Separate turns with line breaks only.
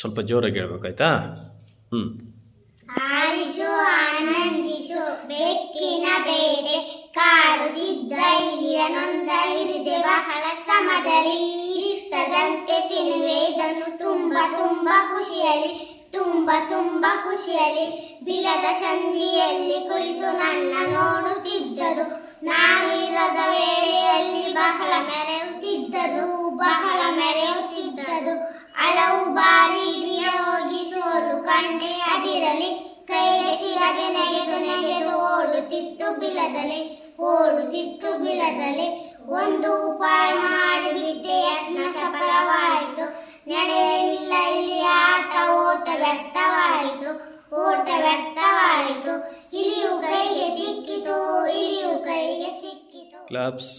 ಸ್ವಲ್ಪ ಜೋರಾಗಿ ಹೇಳ್ಬೇಕಾಯ್ತಾ? ಹ್ಞೂ
ಆರಿಸು ಆನಂದಿಸು ಬೆಕ್ಕಿನ ಬೇರೆ ಕಾಡುತ್ತಿದ್ದ ಇಲಿಯ ನೊಂದ ಹಿಡಿದೆ, ಬಹಳ ಶ್ರಮದಲ್ಲಿ ಇಷ್ಟದಂತೆ ತಿನ್ನುವೆ. ಇದನ್ನು ತುಂಬ ತುಂಬ ಖುಷಿಯಲ್ಲಿ, ತುಂಬ ತುಂಬ ಖುಷಿಯಲ್ಲಿ ಬಿಲದ ಸಂಧಿಯಲ್ಲಿ ಕುಳಿತು ನನ್ನ ನೋಡುತ್ತಿದ್ದದು. ನಾನು ಇರದ ವೇಳೆಯಲ್ಲಿ ಬಹಳ ಮೆರೆಯುತ್ತಿದ್ದದು, ಬಹಳ ಕಂಡೆ ಅದಿರಲಿ. ಕೈಗೆ ನೆಗೆದು ನೆಗೆದು ಓಡುತ್ತಿತ್ತು ಬಿಲದಲ್ಲಿ ಓಡುತ್ತಿತ್ತು ಬಿಲದಲ್ಲಿ ಒಂದು ಉಪಾಯ ಮಾಡಿಬಿಟ್ಟೆ ಯತ್ನ ಸಫಲವಾಯಿತು. ನಡೆಯಲಿಲ್ಲ ಇಲ್ಲಿ ಆಟ ಓಟ ವ್ಯರ್ಥವಾಯಿತು. ಓಟ ವ್ಯರ್ಥವಾಯಿತು. ಇಲ್ಲಿಯು ಕೈಗೆ ಸಿಕ್ಕಿತು, ಇಲ್ಲಿಯು ಕೈಗೆ ಸಿಕ್ಕಿತು.
ಕ್ಲಾಪ್ಸ್